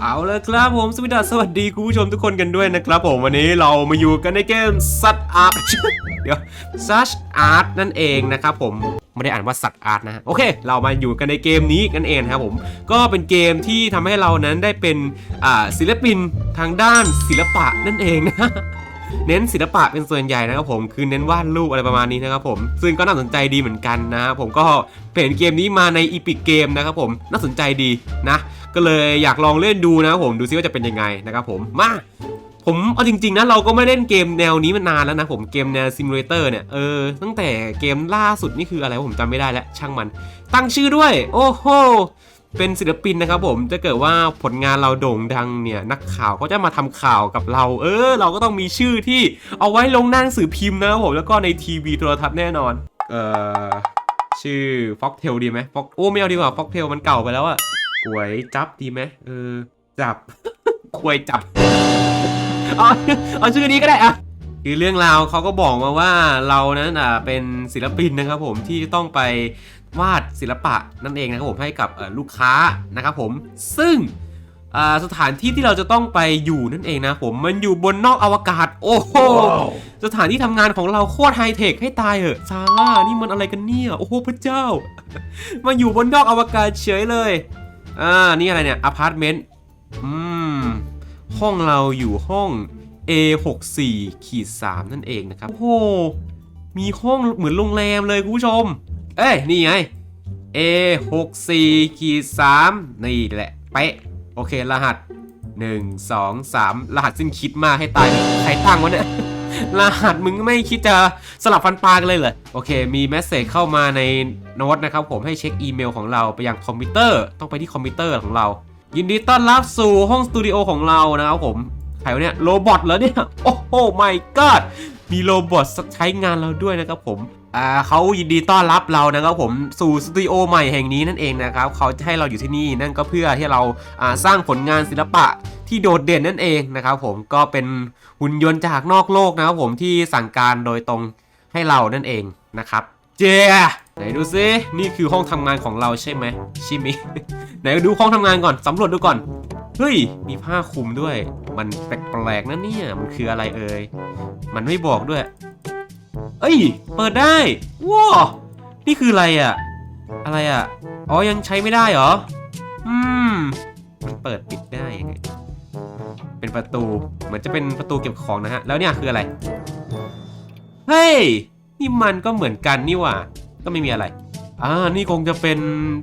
เอาเลยครับผมสวัสดีสวัสดีคุณผู้ชมทุกคนกันด้วยนะครับผมวันนี้เรามาอยู่กันในเกมสัตว์อาร์ตเดี๋ยวสัตว์อาร์ตนั่นเองนะครับผมไม่ได้อ่านว่าสัตว์อาร์ตนะโอเค เรามาอยู่กันในเกมนี้กันเองครับผม ก็เป็นเกมที่ทำให้เรานั้นได้เป็นศิลปินทางด้านศิลปะนั่นเองนะ เน้นศิลปะเป็นส่วนใหญ่นะครับผมคือเน้นวาดรูปอะไรประมาณนี้นะครับผมซึ่งก็น่าสนใจดีเหมือนกันนะผมก็เห็นเกมนี้มาในอีพิกเกมนะครับผมน่าสนใจดีนะ ก็เลยอยากลองเล่นดูนะครับผมดูซิว่าจะเป็นยังไงนะครับผมมาผมเอาจริงๆนะเราก็ไม่เล่นเกมแนวนี้มานานแล้วนะผมเกมแนวซิมูเลเตอร์เนี่ยเออตั้งแต่เกมล่าสุดนี่คืออะไรผมจำไม่ได้แล้วช่างมัน ตั้งชื่อด้วย โอ้โห เป็นศิลปินนะครับผมถ้าเกิดว่าผลงานเราโด่งดังเนี่ยนักข่าวก็จะมาทำข่าวกับเรา เออ เราก็ต้องมีชื่อที่เอาไว้ลงหน้าหนังสือพิมพ์นะครับผมแล้วก็ในทีวีโทรทัศน์แน่นอน เออชื่อฟ็อกเทลดีไหมฟ็อกโอ้ไม่เอาดีกว่าฟ็อกเทลมันเก่าไปแล้วอะกวยจับดีไหมเออจับกวยจับเอาเอาชื่อนี้ก็ได้อะคือเรื่องราวเขาก็บอกมาว่าเรานั้นอะเป็นศิลปินนะครับผมที่ต้องไป วาดศิลปะนั่นเองนะครับผมให้กับเอ่อลูกค้านะครับผมซึ่งอ่าสถานที่ที่เราจะต้องไปอยู่นั่นเองนะผมมันอยู่บนนอกอวกาศ โอ้โหสถานที่ทำงานของเราโคตรไฮเทคให้ตายเหอะซาร่านี่มันอะไรกันเนี่ยโอ้โหพระเจ้า มาอยู่บนนอกอวกาศเฉยเลยอ่านี่อะไรเนี่ยอพาร์ตเมนต์อืมห้องเราอยู่ห้อง A64 ขีด3นั่นเองนะครับโอ้โหมีห้องเหมือนโรงแรมเลยคุณผู้ชม เอ้ย นี่ไง A64 ขีด3นี่แหละ เป๊ะ โอเค รหัส 1 2 3 รหัสสิ้นคิดมากให้ตาย ใครตั้งวะเนี่ย รหัสมึงไม่คิดจะสลับฟันปลากันเลยเหรอ โอเค มีแมสเซจเข้ามาในโน้ตนะครับผมให้เช็คอีเมลของเราไปยังคอมพิวเตอร์ ต้องไปที่คอมพิวเตอร์ของเรา ยินดีต้อนรับสู่ห้องสตูดิโอของเรานะครับผมใครวะเนี่ยโรบอทเหรอเนี่ย โอ้โห my god มีโรบอทใช้งานเราด้วยนะครับผม อ่าเขายินดีต้อนรับเรานะครับผมสู่สตูดิโอใหม่แห่งนี้นั่นเองนะครับเขาจะให้เราอยู่ที่นี่นั่นก็เพื่อที่เราอ่าสร้างผลงานศิลปะที่โดดเด่นนั่นเองนะครับผมก็เป็นหุ่นยนต์จากนอกโลกนะครับผมที่สั่งการโดยตรงให้เรานั่นเองนะครับ เจ้ไหนดูซินี่คือห้องทำงานของเราใช่ไหมช่ไหมไหนดูห้องทำงานก่อนสำรวจดูก่อนเฮ้ย มีผ้าคลุมด้วย มันแปลกๆนะเนี่ย มันคืออะไรเอ่ย มันไม่บอกด้วย เอ้ย เปิดได้ว้าวนี่คืออะไรอะอะไรอะอ๋อยังใช้ไม่ได้เหรอ อืม มันเปิดปิดได้ยังไง เป็นประตูเหมือนจะเป็นประตูเก็บของนะฮะ แล้วเนี่ยคืออะไร เฮ้ย นี่มันก็เหมือนกันนี่หว่า ก็ไม่มีอะไร อ่านี่คงจะเป็น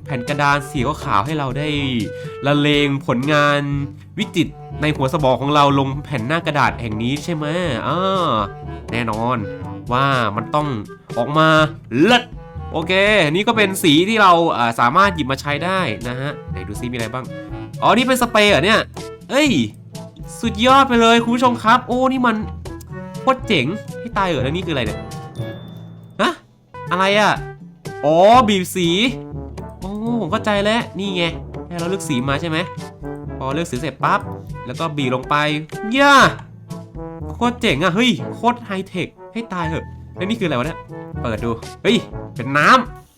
แผ่นกระดานสีขาวให้เราได้ละเลงผลงานวิจิตในหัวสมองของเราลงแผ่นหน้ากระดาษแห่งนี้ใช่ไหมอ่าแน่นอนว่ามันต้องออกมาเลิศโอเค นี่ก็เป็นสีที่เราอ่าสามารถหยิบมาใช้ได้นะฮะไหนดูซิมีอะไรบ้าง อ๋อ นี่เป็นสเปรย์เหรอเนี่ย เอ้ย สุดยอดไปเลยคุณผู้ชมครับ โอ้ นี่มันโคตรเจ๋งให้ตายเหรอแล้วนี่คืออะไรเนี่ย ฮะ อะไรอะ่ะ อ๋อบีบสีโอ้ผมเข้าใจแล้วนี่ไงให้เราเลือกสีมาใช่ไหมพอเลือกสีเสร็จปั๊บแล้วก็บีบลงไปย่าโคตรเจ๋งอะ่ะเฮ้ยโคตรไฮเทคให้ตายเหอะแล้วนี่คืออะไรวะเนี่ยเปิดดูเฮ้ยเป็นน้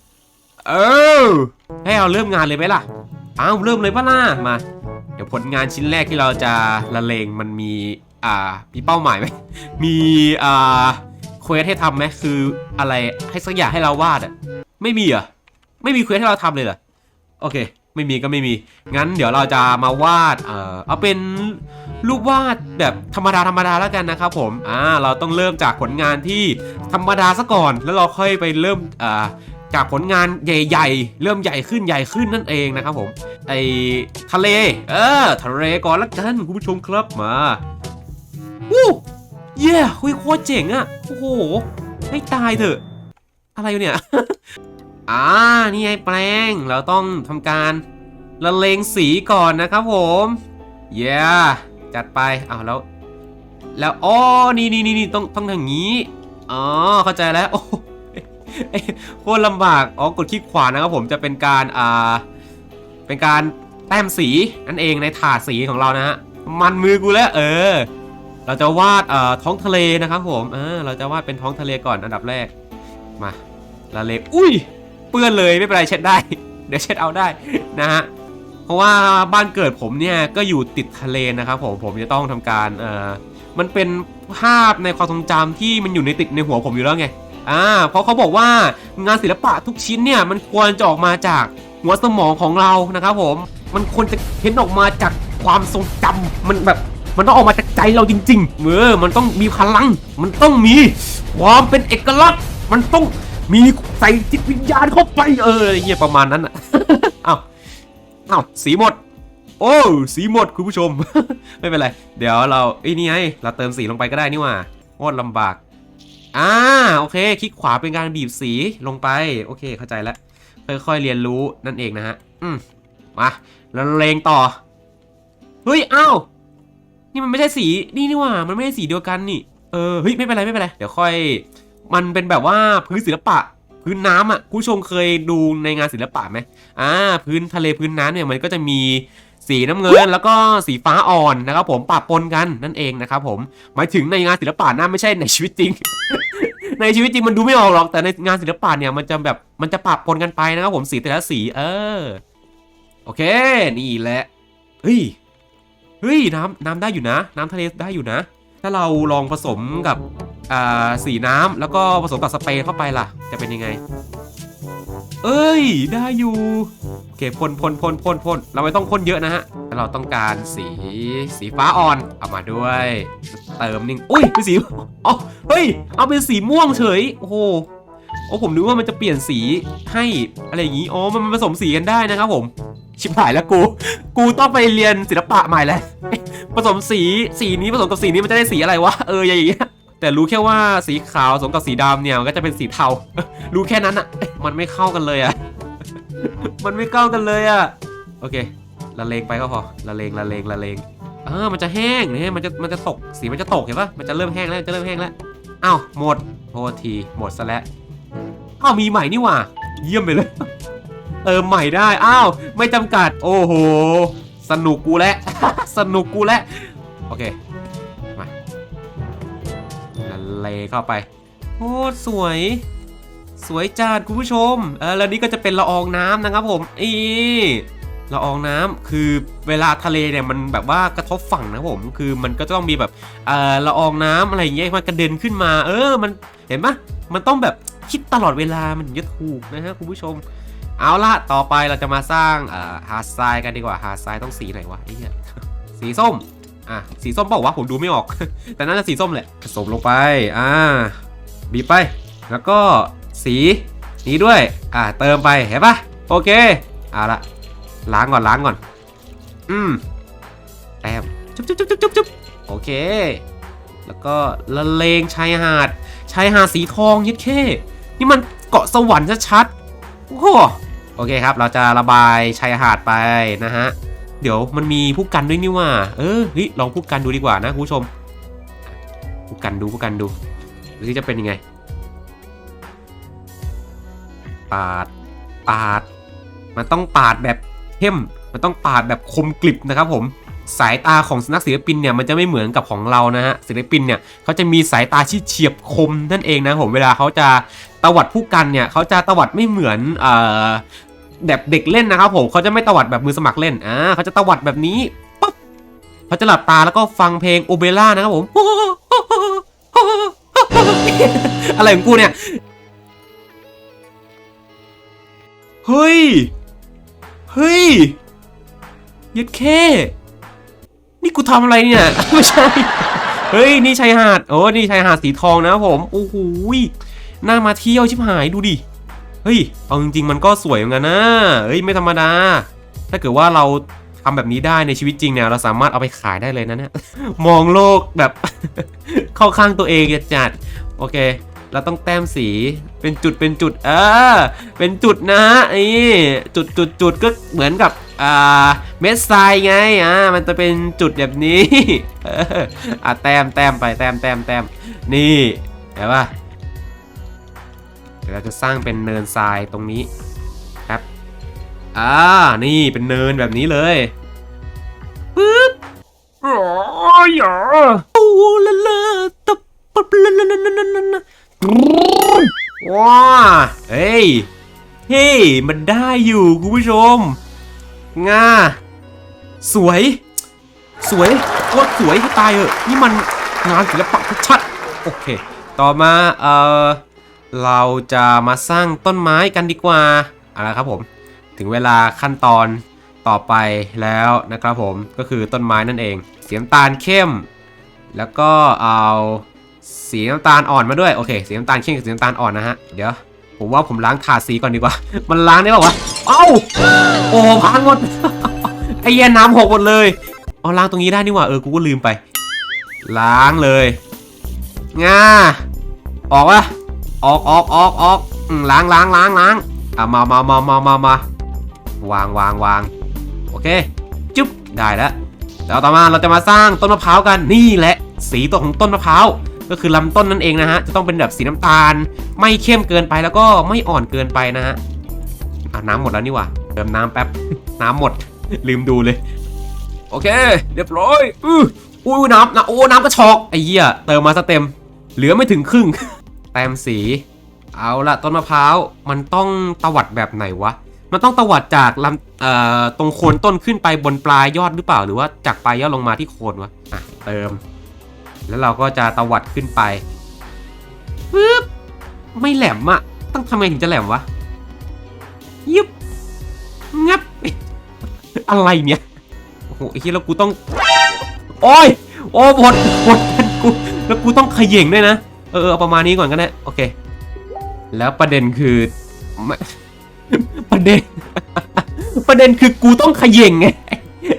ำเออให้เราเริ่มงานเลยไหมล่ะอ้าวเริ่มเลยปะล่ะมา เดี๋ยวผลงานชิ้นแรกที่เราจะละเลงมันมีอ่ามีเป้าหมายไหมมีอ่า เควสให้ทำไหมคืออะไรให้สักอย่างให้เราวาดอะไม่มีเหรอไม่มีเควสให้เราทำเลยเหรอโอเค ไม่มีก็ไม่มี งั้นเดี๋ยวเราจะมาวาดเอ่อเอาเป็นรูปวาดแบบธรรมดาธรรมดาแล้วกันนะครับผมอ่าเราต้องเริ่มจากผลงานที่ธรรมดาซะก่อน แล้วเราค่อยไปเริ่มอ่าจากผลงานใหญ่ๆ เริ่มใหญ่ขึ้นใหญ่ขึ้นนั่นเองนะครับผมไอทะเล เออ ทะเลก่อนละกันคุณผู้ชมครับมาวู้ เย้คุยโคตรเจ๋งอะโอ้โห ให้ตายเถอะ อะไรอยู่เนี่ย อ่า นี่ไงแปลง เราต้องทำการละเลงสีก่อนนะครับผม เย้ จัดไปอ้าวแล้ว แล้วอ๋อนี่นี่นี่นี่ต้องต้องอย่างนี้ อ๋อ เข้าใจแล้ว โอ้โหโคตรลำบาก อ๋อ กดคลิกขวานะครับผม จะเป็นการ อ่า เป็นการแต้มสีนั่นเองในถาดสีของเรานะฮะ มันมือกูแล้ว เออ เราจะวาดเอ่อท้องทะเลนะครับผมเออเราจะวาดเป็นท้องทะเลก่อนอันดับแรก มาละเลงอุ้ย เปื้อนเลยไม่เป็นไรเช็ดได้ เดี๋ยวเช็ดเอาได้นะฮะ เพราะว่าบ้านเกิดผมเนี่ยก็อยู่ติดทะเลนะครับผมผมจะต้องทำการเอ่อมันเป็นภาพในความทรงจำที่มันอยู่ในติดในหัวผมอยู่แล้วไง อ่า เพราะเขาบอกว่างานศิลปะทุกชิ้นเนี่ยมันควรจะออกมาจากหัวสมองของเรานะครับผม มันควรจะเห็นออกมาจากความทรงจำมันแบบ มันต้องออกมาจากใจเราจริงๆเมื่อมันต้องมีพลัง มันต้องมีความเป็นเอกลักษณ์ มันต้องมีใส่จิตวิญญาณเข้าไปเอออะไรเงี้ยประมาณนั้นอะอ้าวอ้าวสีหมด โอ้สีหมดคุณผู้ชม ไม่เป็นไร เดี๋ยวเราไอ้ยนี่ไงเราเติมสีลงไปก็ได้นี่หว่าโคตรลำบากอ่าโอเค คลิกขวาเป็นการบีบสีลงไป โอเคเข้าใจแล้วค่อยๆเรียนรู้นั่นเองนะฮะ อืมมาแล้วเลงต่อ เฮ้ยอ้าว นี่มันไม่ใช่สีนี่นี่ว่ามันไม่ใช่สีเดียวกันนี่เออเฮ้ยไม่เป็นไรไม่เป็นไรเดี๋ยวค่อย มันเป็นแบบว่าพื้นศิลปะพื้นน้ำอะผู้ชมเคยดูในงานศิลปะไหมอ่าพื้นทะเลพื้นน้ำเนี่ยมันก็จะมีสีน้ำเงินแล้วก็สีฟ้าอ่อนนะครับผมปะปนกันนั่นเองนะครับผมหมายถึงในงานศิลปะนะไม่ใช่ในชีวิตจริง ในชีวิตจริงมันดูไม่ออกหรอกแต่ในงานศิลปะเนี่ยมันจะแบบมันจะปะปนกันไปนะครับผมสีแต่ละสีเออโอเค นี่แหละเฮ้ย เฮ้ยน้ำน้ำได้อยู่นะ น้ำทะเลได้อยู่นะ ถ้าเราลองผสมกับอ่าสีน้ำแล้วก็ผสมกับสเปรย์เข้าไปล่ะ จะเป็นยังไง เอ้ย ได้อยู่โอเคพ่นพ่นพ่นพ่นพ่นเราไม่ต้องพ่นเยอะนะฮะเราต้องการสีสีฟ้าอ่อนเอามาด้วย เติมนิ่งอุ้ยเป็นสีอ๋อเฮ้ย เอาเป็นสีม่วงเฉยโอ้โหโอ้ผมนึกว่ามันจะเปลี่ยนสีให้อะไรอย่างนี้อ๋อมันผสมสีกันได้นะครับผม ชิบหายแล้วกู กูต้องไปเรียนศิลปะใหม่แล้ว ผสมสี สีนี้ผสมกับสีนี้มันจะได้สีอะไรวะ เอออย่างเงี้ย แต่รู้แค่ว่าสีขาวผสมกับสีดำเนี่ยมันก็จะเป็นสีเทา รู้แค่นั้นอะมันไม่เข้ากันเลยอะมันไม่เข้ากันเลยอะโอเค ละเลงไปก็พอ ละเลง ละเลง ละเลงเออมันจะแห้งเนี่ยมันจะ มันจะตก สีมันจะตกเห็นปะมันจะเริ่มแห้งแล้ว จะเริ่มแห้งแล้ว อ้าว หมด โทษที หมดซะแล้วอ้าวมีใหม่นี่หว่า เยี่ยมไปเลย เติมใหม่ได้ อ้าว ไม่จำกัด โอ้โห สนุกกูแล้วสนุกกูแล้วโอเค มาละเลเข้าไปโอ้สวย สวยจัดคุณผู้ชมเออแล้วนี่ก็จะเป็นละอองน้ำนะครับผมอีละอองน้ำคือเวลาทะเลเนี่ยมันแบบว่ากระทบฝั่งนะผมคือมันก็ต้องมีแบบเออละอองน้ำอะไรอย่างเงี้ยมันกระเด็นขึ้นมา เออมันเห็นปะมันต้องแบบคิดตลอดเวลามันถึงจะถูกนะฮะคุณผู้ชม เอาละต่อไปเราจะมาสร้างอ่อฮาร์ดทรายกันดีกว่าฮาร์ดทรายต้องสีไหนวะไอ้เหี้ยสีส้มอะสีส้มบอกว่าวะผมดูไม่ออก แต่น่าจะสีส้มแหละผสมลงไปอ่าบีบไป แล้วก็สีนี้ด้วยอ่าเติมไปเห็นปะโอเคเอาละล้างก่อนล้างก่อน อืมแต้มจุ๊บจุ๊บจุ๊บจุ๊บจุ๊บจุ๊บโอเค แล้วก็ละเลงชายหาดชายหาดสีทองยิดเข้นี่มันเกาะสวรรค์ชัดๆโอ้โห โอเคครับ เราจะระบายชายหาดไปนะฮะ เดี๋ยวมันมีผู้กันด้วยนี่ว่า เออเฮ้ยลองผู้กันดูดีกว่านะคุณผู้ชมผู้กันดูผู้กันดูดูที่จะเป็นยังไง ปาด ปาด มันต้องปาดแบบเข้ม มันต้องปาดแบบคมกริบนะครับผมสายตาของนักศิลปินเนี่ยมันจะไม่เหมือนกับของเรานะฮะศิลปินเนี่ยเขาจะมีสายตาที่เฉียบคมนั่นเองนะผมเวลาเขาจะตวัดผู้กันเนี่ยเขาจะตวัดไม่เหมือนเอ่อ แบบเด็กเล่นนะครับผมเขาจะไม่ตวัดแบบมือสมัครเล่นอ่าเขาจะตวัดแบบนี้ปั๊บเขาจะหลับตาแล้วก็ฟังเพลงโอเบร่านะครับผมอะไรของกูเนี่ยเฮ้ยเฮ้ยยัดแค่นี่กูทำอะไรเนี่ยไม่ใช่เฮ้ยนี่ชายหาดโอ้นี่ชายหาดสีทองนะครับผมโอ้โหยน่ามาเที่ยวชิบหายดูดิ เฮ้ย เอาจริง ๆ มันก็สวยเหมือนกันนะ เฮ้ย ไม่ธรรมดา ถ้าเกิดว่าเราทำแบบนี้ได้ในชีวิตจริงเนี่ย เราสามารถเอาไปขายได้เลยนะเนี่ย มองโลกแบบ เข้าข้างตัวเองจัด โอเค เราต้องแต้มสี เป็นจุด เป็นจุด เออ เป็นจุดนะฮะนี่จุดจุดจุดก็เหมือนกับอ่าเม็ดทรายไง อ่า มันจะเป็นจุดแบบนี้เอออะแต้มแต้มไป แต้มแต้มแต้มนี่เห็นปะ ดี๋ยวเราจะสร้างเป็นเนินทรายตรงนี้ครับอ่านี่เป็นเนินแบบนี้เลยปึ๊บโอ้ยอะโอ้ละละตบปบละละละละละละว้าเฮ้ยเฮ้ยมันได้อยู่คุณผู้ชมง่าสวย สวยโคตรสวยให้ตายเออะนี่มันงานศิลปะชัดโอเค ต่อมาเอ่อ เราจะมาสร้างต้นไม้กันดีกว่าเอาละครับผม ถึงเวลาขั้นตอนต่อไปแล้วนะครับผมก็คือต้นไม้นั่นเองสีน้ำตาลเข้ม แล้วก็เอาสีน้ำตาลอ่อนมาด้วยโอเคสีน้ำตาลเข้มกับสีน้ำตาลอ่อนนะฮะเดี๋ยวผมว่าผมล้างถาดสีก่อนดีกว่า มันล้างได้ป่าวะเอ้าโอ้พังหมดไอ้เย็นน้ำหกหมดเลยเอาล้างตรงนี้ได้นี่หว่าเออกูก็ลืมไป ล้างเลยง่าออกวะ ออกออกออกออกล้างล้างล้างล้างอะมามามามามามาวางวางวางโอเค จุ๊บได้แล้วแล้วต่อมาเราจะมาสร้างต้นมะพร้าวกันนี่แหละ สีตัวของต้นมะพร้าวก็คือลำต้นนั่นเองนะฮะจะต้องเป็นแบบสีน้ำตาล ไม่เข้มเกินไปแล้วก็ไม่อ่อนเกินไปนะฮะอะน้ำหมดแล้วนี่ว่าเติมน้ำแป๊บน้ำหมด ลืมดูเลย โอเค เรียบร้อย อื้ออุ้ยน้ำนะโอ้น้ำกระชอกไอ้เหี้ยเติมมาซะเต็ม เหลือไม่ถึงครึ่ง ต้มสี เอาละต้นมะพร้าวมันต้องตวัดแบบไหนวะ มันต้องตวัดจากลำตรงโคนต้นขึ้นไปบนปลายยอดหรือเปล่า หรือว่าจากปลายยอดลงมาที่โคนวะอะเติม แล้วเราก็จะตวัดขึ้นไปปึ๊บไม่แหลมอะต้องทำไงถึงจะแหลมวะยิบงับอะไรเนี่ยโอ้โหไอ้ที่แล้วกูต้อง โอ้ยโอ้หมดหมดกูแล้วกูต้องขย่งด้วยนะ อเออเอาประมาณนี้ก่อนก็ได้โอเค แล้วประเด็นคือประเด็น ประเด็นคือกูต้องขย่งไง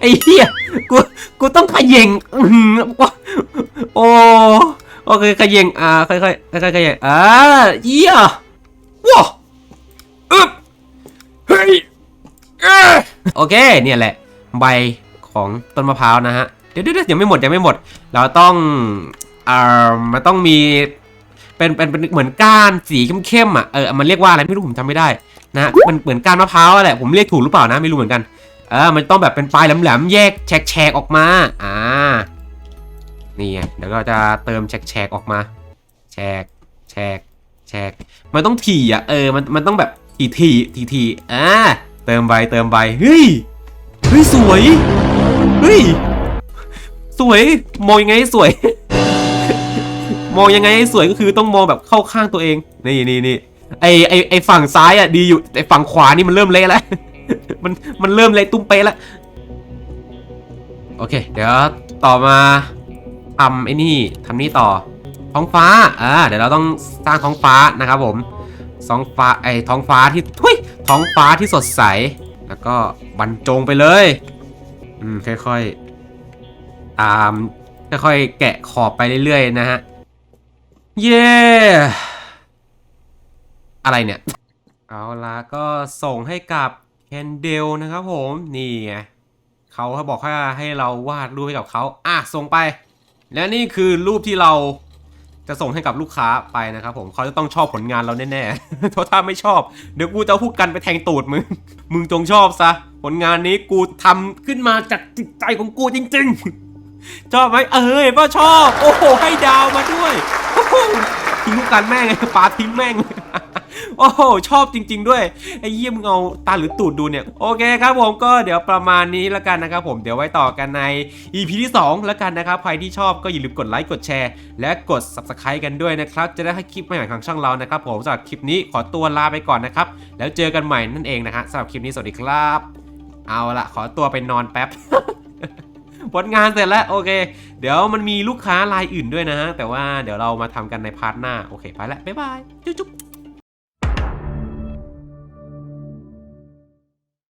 ไอ้เหี้ยกูกูต้องขย่งอื้อหือโอ้โอเคขย่งอ่าค่อยๆค่อยๆขย่งอ่าเหี้ยว้าอึ๊บเฮ้ยโอเคเนี่ยแหละ ใบของต้นมะพร้าวนะฮะเดี๋ยวเดี๋ยวยังไม่หมดยังไม่หมด เราต้องเอ่อมันต้องมี เป็นเป็นเป็นเหมือนก้านสีเข้มๆอะเออมันเรียกว่าอะไรไม่รู้ผมจำไม่ได้นะมันเหมือนก้านมะพร้าวอะแหละผมเรียกถูกหรือเปล่านะไม่รู้เหมือนกันเออมันต้องแบบเป็นปลายแหลมๆแยกแฉกๆออกมาอ่านี่ไงเดี๋ยวเราจะเติมแฉกๆออกมาแฉกแฉกแฉกมันต้องถี่อะเออมันมันต้องแบบถี่ถี่ถี่ถี่อ่าเติมใบเติมใบเฮ้ยเฮ้ยสวยเฮ้ยสวยมองยังไงสวย มองยังไงให้สวยก็คือต้องมองแบบเข้าข้างตัวเอง นี่นี่นี่ไอไอไอฝั่งซ้ายอะดีอยู่ไอฝั่งขวานี่มันเริ่มเละแล้ว มันมันเริ่มเละตุ้มเป๊ะแล้ว โอเค เดี๋ยวต่อมาทำไอ้นี่ทำนี่ต่อ ท้องฟ้า อ่า เดี๋ยวเราต้องสร้างท้องฟ้านะครับผมท้องฟ้าไอท้องฟ้าที่ทุยท้องฟ้าที่สดใส แล้วก็บรรจงไปเลย อืมค่อยๆ ตามค่อยๆ แกะขอบไปเรื่อยๆ นะฮะ เย้อะไรเนี่ย เอาละก็ส่งให้กับแคนเดลนะครับผม นี่ไงเขาเขาบอกให้ให้เราวาดรูปให้กับเขาอะ ส่งไป และนี่คือรูปที่เราจะส่งให้กับลูกค้าไปนะครับผมเขาจะต้องชอบผลงานเราแน่ๆเพราะถ้าไม่ชอบ เดี๋ยวกูจะเอาผู้กันไปแทงตูดมึง มึงจงชอบซะ ผลงานนี้กูทำขึ้นมาจากจิตใจของกูจริง ๆ ชอบไหมเออว่าชอบ โอ้โห ให้ดาวมาด้วย ทิ้งลูกกันแม่งเลยปาทิ้งแม่ง โอ้โหชอบจริง ๆ ด้วยไอ้เยี่ยมเอาตาหรือตูดดูเนี่ย โอเคครับผมก็เดี๋ยวประมาณนี้ล้วกันนะครับผมเดี๋ยวไว้ต่อกันใน EP ที่2ล้วกันนะครับ ใครที่ชอบก็อย่าลืมกดไลค์กดแชร์ และกด Subscribe กันด้วยนะครับ จะได้ให้คลิปใหม่ๆของช่องเรานะครับ ผมสำหรับคลิปนี้ขอตัวลาไปก่อนนะครับ แล้วเจอกันใหม่นั่นเองนะฮะสำหรับคลิปนี้สวัสดีครับ เอาละขอตัวไปนอนแป๊บ ผลงานเสร็จแล้วโอเค เดี๋ยวมันมีลูกค้ารายอื่นด้วยนะฮะแต่ว่าเดี๋ยวเรามาทำกันในพาร์ทหน้าโอเคไปแล้วบ๊ายบายจุ๊บ